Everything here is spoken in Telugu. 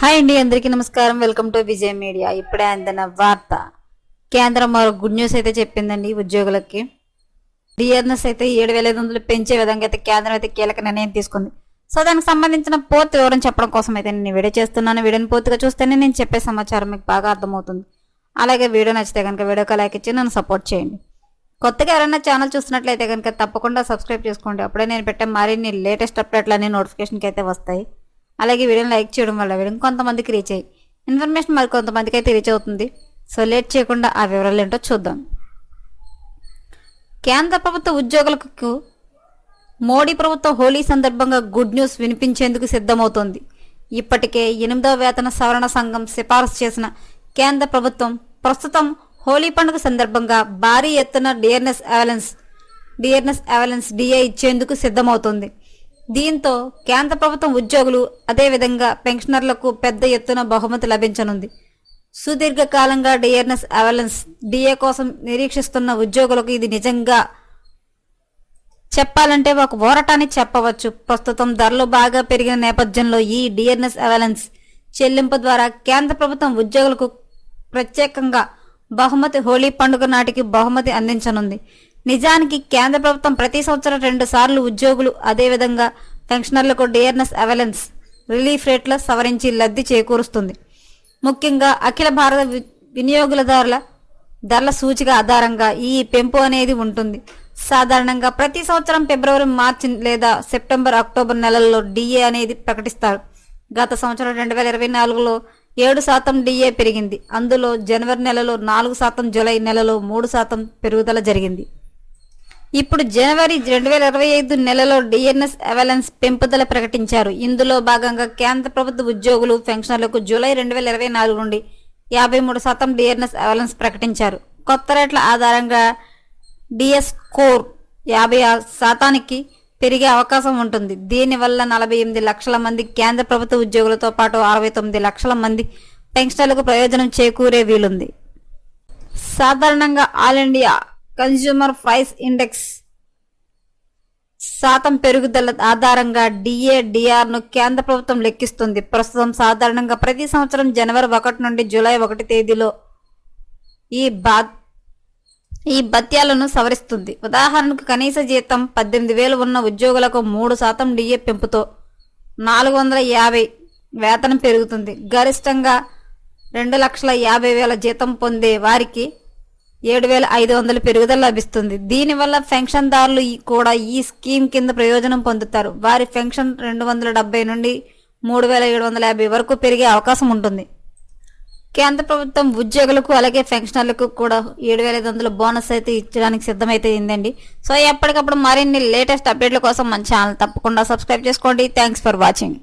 హాయ్ అండి అందరికీ నమస్కారం. Welcome to Vijay media. ఇప్పుడే అందిన వార్త. కేంద్రం మరో గుడ్ న్యూస్ అయితే చెప్పిందండి ఉద్యోగులకి. డిఆర్ఎస్ అయితే ఏడు వేల ఐదు వందలు పెంచే విధంగా అయితే కేంద్రం అయితే కీలక నిర్ణయం తీసుకుంది. సో దానికి సంబంధించిన పూర్తి వివరం చెప్పడం కోసం అయితే నేను వీడియో చేస్తున్నాను. వీడియోని పూర్తిగా చూస్తేనే నేను చెప్పే సమాచారం మీకు బాగా అర్థమవుతుంది. అలాగే వీడియో నచ్చితే కనుక వీడియోకి లైక్ ఇచ్చి నన్ను సపోర్ట్ చేయండి. కొత్తగా ఎవరైనా ఛానల్ చూస్తున్నట్లయితే కనుక తప్పకుండా సబ్స్క్రైబ్ చేసుకోండి. అప్పుడే నేను పెట్టే మరిన్ని లేటెస్ట్ అప్డేట్లన్నీ నోటిఫికేషన్కి అయితే వస్తాయి. అలాగే వీడియోని లైక్ చేయడం వల్ల వీడియో కొంతమందికి రీచ్ అయ్యి ఇన్ఫర్మేషన్ మరి కొంతమందికి అయితే రీచ్ అవుతుంది. సో లేట్ చేయకుండా ఆ వివరాలు ఏంటో చూద్దాం. కేంద్ర ప్రభుత్వ ఉద్యోగులకు మోడీ ప్రభుత్వం హోలీ సందర్భంగా గుడ్ న్యూస్ వినిపించేందుకు సిద్ధమవుతోంది. ఇప్పటికే ఎనిమిదవ వేతన సవరణ సంఘం సిఫారసు చేసిన కేంద్ర ప్రభుత్వం ప్రస్తుతం హోలీ పండుగ సందర్భంగా భారీ ఎత్తున dearness allowance dearness allowance DA ఇచ్చేందుకు సిద్ధమవుతోంది. దీంతో కేంద్ర ప్రభుత్వం ఉద్యోగులు అదేవిధంగా పెన్షనర్లకు పెద్ద ఎత్తున బహుమతి లభించనుంది. సుదీర్ఘకాలంగా డిఆర్ఎస్ అవలెన్స్ డిఏ కోసం నిరీక్షిస్తున్న ఉద్యోగులకు ఇది నిజంగా చెప్పాలంటే ఒక ఓరటాన్ని చెప్పవచ్చు. ప్రస్తుతం ధరలు బాగా పెరిగిన నేపథ్యంలో ఈ డిఎన్ఎస్ అవలెన్స్ చెల్లింపు ద్వారా కేంద్ర ప్రభుత్వం ఉద్యోగులకు ప్రత్యేకంగా బహుమతి హోలీ పండుగ నాటికి బహుమతి అందించనుంది. నిజానికి కేంద్ర ప్రభుత్వం ప్రతి సంవత్సరం రెండు సార్లు ఉద్యోగులు అదేవిధంగా పెన్షనర్లకు డియర్నెస్ అవలెన్స్ రిలీఫ్ రేట్ల సవరించి లబ్ధి చేకూరుస్తుంది. ముఖ్యంగా అఖిల భారత వి- వినియోగదారుల ధరల సూచిక ఆధారంగా ఈ పెంపు అనేది ఉంటుంది. సాధారణంగా ప్రతి సంవత్సరం ఫిబ్రవరి మార్చి లేదా సెప్టెంబర్ అక్టోబర్ నెలల్లో డిఏ అనేది ప్రకటిస్తారు. గత సంవత్సరం రెండు వేల ఇరవై నాలుగులో ఏడు శాతం డిఏ పెరిగింది. అందులో జనవరి నెలలో నాలుగు శాతం జూలై నెలలో మూడు శాతం పెరుగుదల జరిగింది. ఇప్పుడు జనవరి రెండు వేల ఇరవై ఐదు నెలలో డిఎన్ఎస్ అవలెన్స్ పెంపుదల ప్రకటించారు. ఇందులో భాగంగా కేంద్ర ప్రభుత్వ ఉద్యోగులు పెన్షనర్లకు జూలై రెండు వేల ఇరవై నాలుగు నుండి యాభై మూడు శాతం డిఎన్ఎస్ అవలెన్స్ ప్రకటించారు. కొత్త రేట్ల ఆధారంగా డిఎస్ కోర్ యాభై ఆరు శాతానికి పెరిగే అవకాశం ఉంటుంది. దీనివల్ల నలభై ఎనిమిది లక్షల మంది కేంద్ర ప్రభుత్వ ఉద్యోగులతో పాటు అరవై తొమ్మిది లక్షల మంది పెన్షనర్లకు ప్రయోజనం చేకూరే వీలుంది. సాధారణంగా all India consumer price index శాతం పెరుగుదల ఆధారంగా డిఏడిఆర్ను కేంద్ర ప్రభుత్వం లెక్కిస్తుంది. ప్రస్తుతం సాధారణంగా ప్రతి సంవత్సరం జనవరి ఒకటి నుండి జూలై ఒకటి తేదీలో ఈ బా ఈ భత్యాలను సవరిస్తుంది. ఉదాహరణకు కనీస జీతం పద్దెనిమిది వేలు ఉన్న ఉద్యోగులకు మూడు శాతం డిఏ పెంపుతో నాలుగు వందల యాభై వేతనం పెరుగుతుంది. గరిష్టంగా రెండు లక్షల యాభై వేల జీతం పొందే వారికి ఏడు వేల ఐదు వందల పెరుగుదల లభిస్తుంది. దీనివల్ల పెన్షన్దారులు కూడా ఈ స్కీమ్ కింద ప్రయోజనం పొందుతారు. వారి పెన్షన్ రెండు వందల డెబ్బై నుండి మూడు వేల ఏడు వందల యాభై వరకు పెరిగే అవకాశం ఉంటుంది. కేంద్ర ప్రభుత్వం ఉద్యోగులకు అలాగే పెన్షనర్లకు కూడా ఏడు వేల ఐదు వందల బోనస్ అయితే ఇచ్చడానికి సిద్ధమైతే అయిందండి సో ఎప్పటికప్పుడు మరిన్ని లేటెస్ట్ అప్డేట్ల కోసం మన ఛానల్ తప్పకుండా సబ్స్క్రైబ్ చేసుకోండి. Thanks for watching.